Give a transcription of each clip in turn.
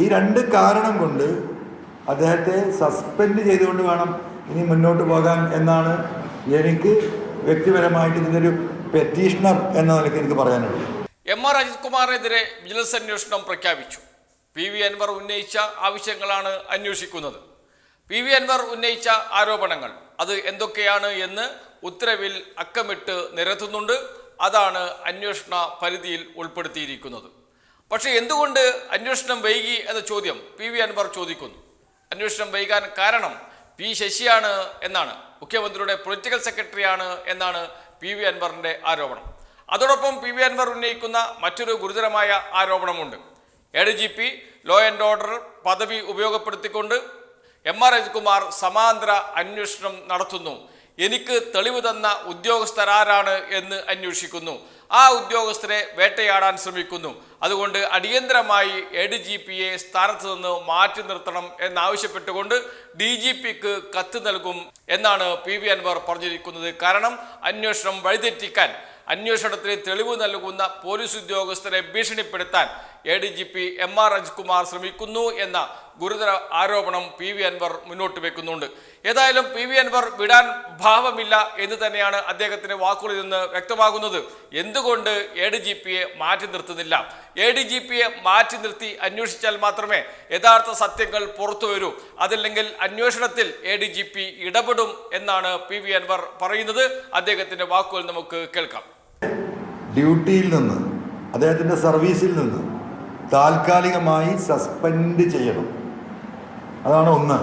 ഈ രണ്ട് കാരണം കൊണ്ട് അദ്ദേഹത്തെ സസ്പെൻഡ് ചെയ്തുകൊണ്ട് വേണം ഇനി മുന്നോട്ട് പോകാൻ എന്നാണ് എനിക്ക് വ്യക്തിപരമായിട്ട് ഇതിന്റെ ഒരു പെറ്റീഷണർ എന്ന നിലയ്ക്ക് എനിക്ക് പറയാനുള്ളത്. എം ആർ അജിത് കുമാറിനെതിരെ വിജിലൻസ് അന്വേഷണം പ്രഖ്യാപിച്ചു. പി വി അൻവർ ഉന്നയിച്ച ആവശ്യങ്ങളാണ് അന്വേഷിക്കുന്നത്. പി വി അൻവർ ഉന്നയിച്ച ആരോപണങ്ങൾ അത് എന്തൊക്കെയാണ് എന്ന് ഉത്തരവിൽ അക്കമിട്ട് നിരത്തുന്നുണ്ട്. അതാണ് അന്വേഷണ പരിധിയിൽ ഉൾപ്പെടുത്തിയിരിക്കുന്നത്. പക്ഷേ എന്തുകൊണ്ട് അന്വേഷണം വൈകി എന്ന ചോദ്യം പി വി അൻവർ ചോദിക്കുന്നു. അന്വേഷണം വൈകാൻ കാരണം പി ശശിയാണ് എന്നാണ്. മുഖ്യമന്ത്രിയുടെ പൊളിറ്റിക്കൽ സെക്രട്ടറിയാണ് എന്നാണ് പി വി അൻവറിന്റെ ആരോപണം. അതോടൊപ്പം പി വി അൻവർ ഉന്നയിക്കുന്ന മറ്റൊരു ഗുരുതരമായ ആരോപണമുണ്ട്. A D G P law and order പദവി ഉപയോഗപ്പെടുത്തിക്കൊണ്ട് എം ആർ രജികുമാർ സമാന്തര അന്വേഷണം നടത്തുന്നു. എനിക്ക് തെളിവ് തന്ന ഉദ്യോഗസ്ഥരാരാണ് എന്ന് അന്വേഷിക്കുന്നു. ആ ഉദ്യോഗസ്ഥരെ വേട്ടയാടാൻ ശ്രമിക്കുന്നു. അതുകൊണ്ട് അടിയന്തരമായി എ ഡി ജി പിയെ സ്ഥാനത്ത് നിന്ന് മാറ്റി നിർത്തണം എന്നാവശ്യപ്പെട്ടുകൊണ്ട് ഡി ജി പിക്ക് കത്ത് നൽകും എന്നാണ് പി വി അൻവർ പറഞ്ഞിരിക്കുന്നത്. കാരണം അന്വേഷണം വഴിതെറ്റിക്കാൻ അന്വേഷണത്തിന് തെളിവ് നൽകുന്ന പോലീസ് ഉദ്യോഗസ്ഥരെ ഭീഷണിപ്പെടുത്താൻ A D G P M R Ajkumar ശ്രമിക്കുന്നു എന്ന ഗുരുതര ആരോപണം പി വി അൻവർ മുന്നോട്ട് വെക്കുന്നുണ്ട്. ഏതായാലും പി വി അൻവർ വിടാൻ ഭാവമില്ല എന്ന് തന്നെയാണ് അദ്ദേഹത്തിന്റെ വാക്കുകളിൽ നിന്ന് വ്യക്തമാകുന്നത്. എന്തുകൊണ്ട് എ ഡി ജി പിയെ മാറ്റി നിർത്തുന്നില്ല? എ ഡി ജി പിയെ മാറ്റി നിർത്തി അന്വേഷിച്ചാൽ മാത്രമേ യഥാർത്ഥ സത്യങ്ങൾ പുറത്തു വരൂ. അതല്ലെങ്കിൽ അന്വേഷണത്തിൽ എ ഡി ജി പി ഇടപെടും എന്നാണ് പി വി അൻവർ പറയുന്നത്. അദ്ദേഹത്തിന്റെ വാക്കുകൾ നമുക്ക് കേൾക്കാം. ഡ്യൂട്ടിയിൽ നിന്ന് അദ്ദേഹത്തിന്റെ സർവീസിൽ നിന്ന് താൽക്കാലികമായി സസ്പെൻഡ് ചെയ്യണം. അതാണ് ഒന്ന്.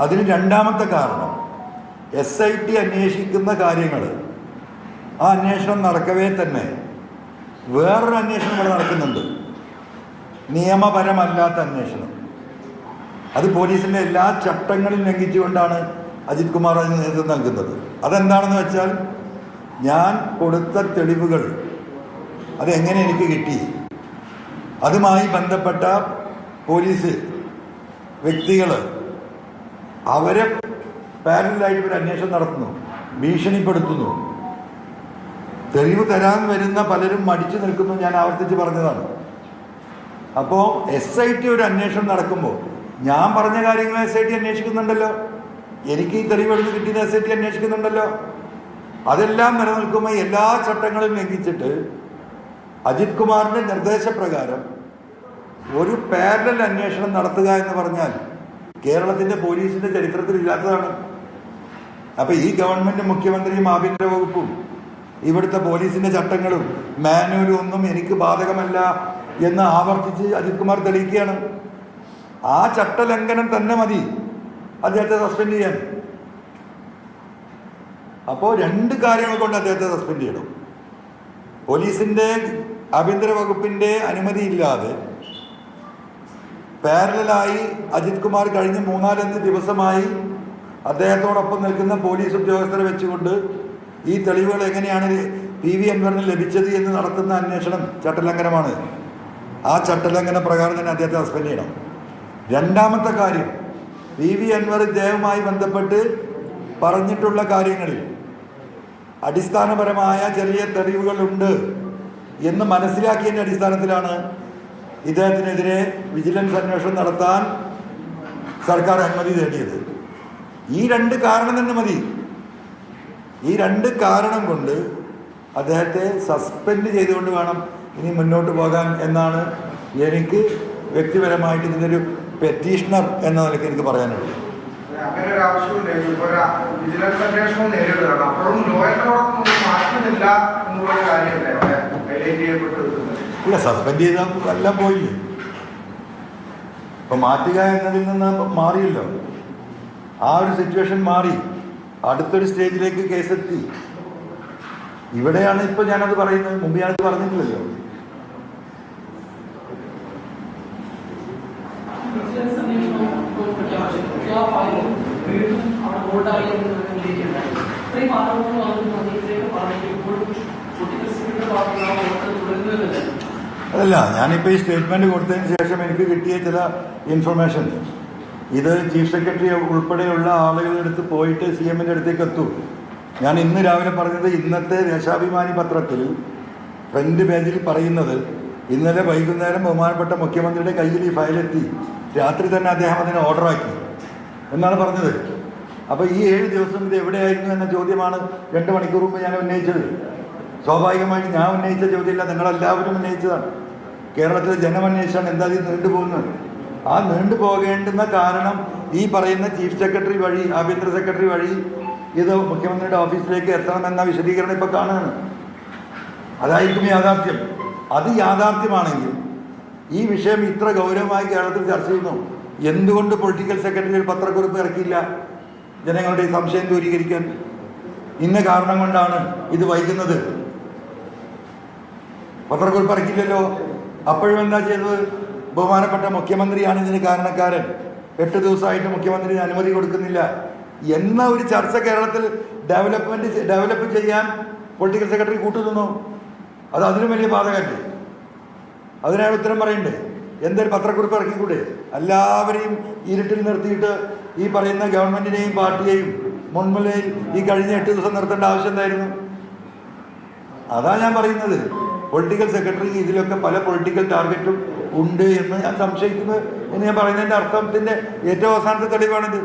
അതിന് രണ്ടാമത്തെ കാരണം എസ് ഐ ടി അന്വേഷിക്കുന്ന കാര്യങ്ങൾ ആ അന്വേഷണം നടക്കവേ തന്നെ. വേറൊരു അന്വേഷണം ഇവിടെ നടക്കുന്നുണ്ട്. നിയമപരമല്ലാത്ത അന്വേഷണം. അത് പോലീസിന്റെ എല്ലാ ചട്ടങ്ങളും ലംഘിച്ചുകൊണ്ടാണ് അജിത് കുമാർ അതിന് നേതൃത്വം നൽകുന്നത്. അതെന്താണെന്ന് വെച്ചാൽ ഞാൻ കൊടുത്ത തെളിവുകൾ അതെങ്ങനെ എനിക്ക് കിട്ടി? അതുമായി ബന്ധപ്പെട്ട പോലീസ് വ്യക്തികൾ അവരെ പാരലായിട്ട് ഒരു അന്വേഷണം നടത്തുന്നു ഭീഷണിപ്പെടുത്തുന്നു. തെളിവ് തരാൻ വരുന്ന പലരും മടിച്ചു നിൽക്കുന്നു ഞാൻ ആവർത്തിച്ച് പറഞ്ഞതാണ്. അപ്പോൾ എസ് ഐ ടി ഒരു അന്വേഷണം നടക്കുമ്പോൾ ഞാൻ പറഞ്ഞ കാര്യങ്ങൾ എസ് ഐ ടി അന്വേഷിക്കുന്നുണ്ടല്ലോ. എനിക്ക് ഈ തെളിവെടുത്ത് കിട്ടിയത് എസ് ഐ ടി അന്വേഷിക്കുന്നുണ്ടല്ലോ. അതെല്ലാം നിലനിൽക്കുമ്പോൾ എല്ലാ ചട്ടങ്ങളും ലംഘിച്ചിട്ട് അജിത് കുമാറിന്റെ നിർദ്ദേശപ്രകാരം ഒരു പാരലൽ അന്വേഷണം നടത്തുക എന്ന് പറഞ്ഞാൽ കേരളത്തിന്റെ പോലീസിന്റെ ചരിത്രത്തിൽ ഇല്ലാത്തതാണ്. അപ്പൊ ഈ ഗവൺമെന്റ് മുഖ്യമന്ത്രിയും ആഭ്യന്തര വകുപ്പും ഇവിടുത്തെ പോലീസിന്റെ ചട്ടങ്ങളും മാനുവലും ഒന്നും എനിക്ക് ബാധകമല്ല എന്ന് ആവർത്തിച്ച് അജിത് കുമാർ തെളിയിക്കുകയാണ്. ആ ചട്ടലംഘനം തന്നെ മതി. അദ്ദേഹത്തെ സസ്പെൻഡ് ചെയ്യാൻ. അപ്പോൾ രണ്ട് കാര്യങ്ങൾ കൊണ്ട് അദ്ദേഹത്തെ സസ്പെൻഡ് ചെയ്യണം. പോലീസിന്റെ ആഭ്യന്തര വകുപ്പിന്റെ അനുമതിയില്ലാതെ പാരലായി അജിത് കുമാർ കഴിഞ്ഞ മൂന്നാലഞ്ച് ദിവസമായി അദ്ദേഹത്തോടൊപ്പം നിൽക്കുന്ന പോലീസ് ഉദ്യോഗസ്ഥരെ വെച്ചുകൊണ്ട് ഈ തെളിവുകൾ എങ്ങനെയാണ് പി വി അൻവറിന് ലഭിച്ചത് എന്ന് നടത്തുന്ന അന്വേഷണം ചട്ടലംഘനമാണ്. ആ ചട്ടലംഘന പ്രകാരം തന്നെ അദ്ദേഹത്തെ സസ്പെൻഡ് ചെയ്യണം. രണ്ടാമത്തെ കാര്യം പി വി അൻവർ ഇദ്ദേഹവുമായി ബന്ധപ്പെട്ട് പറഞ്ഞിട്ടുള്ള കാര്യങ്ങളിൽ അടിസ്ഥാനപരമായ ചെറിയ തെളിവുകളുണ്ട് എന്ന് മനസ്സിലാക്കിയതിന്റെ അടിസ്ഥാനത്തിലാണ് ഇദ്ദേഹത്തിനെതിരെ വിജിലൻസ് അന്വേഷണം നടത്താൻ സർക്കാർ അനുമതി തേടിയത്. ഈ രണ്ട് കാരണം തന്നെ മതി. ഈ രണ്ട് കാരണം കൊണ്ട് അദ്ദേഹത്തെ സസ്പെൻഡ് ചെയ്തുകൊണ്ട് വേണം ഇനി മുന്നോട്ട് പോകാൻ എന്നാണ് എനിക്ക് വ്യക്തിപരമായിട്ട് ഇതിന്റെ ഒരു പെറ്റീഷണർ എന്ന നിലയ്ക്ക് എനിക്ക് പറയാനുള്ളത്. അങ്ങനെ ഒരു ആവശ്യമില്ല വിജിലൻസ് അന്വേഷണം നേരിടണം അപ്പോഴും ഇല്ല സസ്പെൻഡ് ചെയ്താൽ എല്ലാം പോയില്ലേ? ഇപ്പൊ മാറ്റുക എന്നതിൽ നിന്ന് മാറിയല്ലോ. ആ ഒരു സിറ്റുവേഷൻ മാറി. അടുത്തൊരു സ്റ്റേജിലേക്ക് കേസെത്തി. ഇവിടെയാണ് ഇപ്പൊ ഞാനത് പറയുന്നത്. മുമ്പ് ഞാനത് പറഞ്ഞിട്ടില്ലല്ലോ. ഇത്രയും അന്വേഷണം പ്രഖ്യാപിച്ചു പക്ഷേ ആ ഫയൽ വീണ്ടും അവിടെ ഹോൾഡായി എന്ന് ഉന്നയിക്കുകയുണ്ടായി ഇത്രയും പറഞ്ഞിട്ട് ഇപ്പോഴും കുട്ടികൾ വോട്ട് തുടരുന്നതല്ലേ? അതല്ല ഞാനിപ്പോൾ ഈ സ്റ്റേറ്റ്മെന്റ് കൊടുത്തതിന് ശേഷം എനിക്ക് കിട്ടിയ ചില ഇൻഫർമേഷൻ ഇത് ചീഫ് സെക്രട്ടറി ഉൾപ്പെടെയുള്ള ആളുകളുടെ അടുത്ത് പോയിട്ട് സി എമ്മിന്റെ അടുത്തേക്ക് എത്തും. ഞാൻ ഇന്ന് രാവിലെ പറഞ്ഞത് ഇന്നത്തെ ദേശാഭിമാനി പത്രത്തിൽ ഫ്രണ്ട് പേജിൽ പറയുന്നത് ഇന്നലെ വൈകുന്നേരം ബഹുമാനപ്പെട്ട മുഖ്യമന്ത്രിയുടെ കയ്യിൽ ഈ ഫയലെത്തി രാത്രി തന്നെ അദ്ദേഹം അതിനെ ഓർഡറാക്കി എന്നാണ് പറഞ്ഞത്. അപ്പോൾ ഈ ഏഴ് ദിവസം ഇത് എവിടെയായിരുന്നു എന്ന ചോദ്യമാണ് രണ്ട് മണിക്കൂർ മുമ്പ് ഞാൻ ഉന്നയിച്ചത്. സ്വാഭാവികമായിട്ട് ഞാൻ ഉന്നയിച്ച ചോദ്യമില്ല നിങ്ങളെല്ലാവരും ഉന്നയിച്ചതാണ്. കേരളത്തിലെ ജനമന്വേഷണം എന്താ ഇത് നീണ്ടുപോകുന്നത് ആ നീണ്ടു പോകേണ്ടുന്ന കാരണം ഈ പറയുന്ന ചീഫ് സെക്രട്ടറി വഴി ആഭ്യന്തര സെക്രട്ടറി വഴി ഇത് മുഖ്യമന്ത്രിയുടെ ഓഫീസിലേക്ക് എത്തണമെന്ന വിശദീകരണം ഇപ്പോൾ കാണുകയാണ്. അതായിരിക്കും യാഥാർത്ഥ്യം. അത് യാഥാർത്ഥ്യമാണെങ്കിൽ ഈ വിഷയം ഇത്ര ഗൗരവമായി കേരളത്തിൽ ചർച്ച ചെയ്യുന്നു. എന്തുകൊണ്ട് പൊളിറ്റിക്കൽ സെക്രട്ടറി ഒരു പത്രക്കുറിപ്പ് ഇറക്കിയില്ല? ജനങ്ങളുടെ സംശയം ദൂരീകരിക്കാൻ. ഇന്ന കാരണം കൊണ്ടാണ് ഇത് വൈകുന്നത്. പത്രക്കുറിപ്പ് ഇറക്കില്ലല്ലോ അപ്പോഴും എന്താ ചെയ്തത്? ബഹുമാനപ്പെട്ട മുഖ്യമന്ത്രിയാണ് ഇതിന് കാരണക്കാരൻ. എട്ട് ദിവസമായിട്ട് മുഖ്യമന്ത്രിന് അനുമതി കൊടുക്കുന്നില്ല. എന്ന ഒരു ചർച്ച കേരളത്തിൽ ഡെവലപ്മെന്റ് ഡെവലപ്പ് ചെയ്യാൻ പൊളിറ്റിക്കൽ സെക്രട്ടറി കൂട്ടുനിന്നു? അത് അതിലും വലിയ ബാധകല്ലേ അതിനാണ് ഉത്തരം പറയണ്ടേ എന്തൊരു പത്രക്കുറിപ്പ് ഇറക്കിക്കൂടെ? എല്ലാവരെയും ഇരുട്ടിൽ നിർത്തിയിട്ട് ഈ പറയുന്ന ഗവൺമെന്റിനെയും പാർട്ടിയെയും മുൻമുലയിൽ ഈ കഴിഞ്ഞ എട്ട് ദിവസം നിർത്തേണ്ട ആവശ്യം എന്തായിരുന്നു? അതാ ഞാൻ പറയുന്നത്. പൊളിറ്റിക്കൽ സെക്രട്ടറി ഇതിലൊക്കെ പല പൊളിറ്റിക്കൽ ടാർഗറ്റും ഉണ്ട് എന്ന് ഞാൻ സംശയിക്കുന്നത് എന്ന് ഞാൻ പറയുന്നതിന്റെ അർത്ഥത്തിന്റെ ഏറ്റവും അവസാനത്തെ തെളിവാണിത്.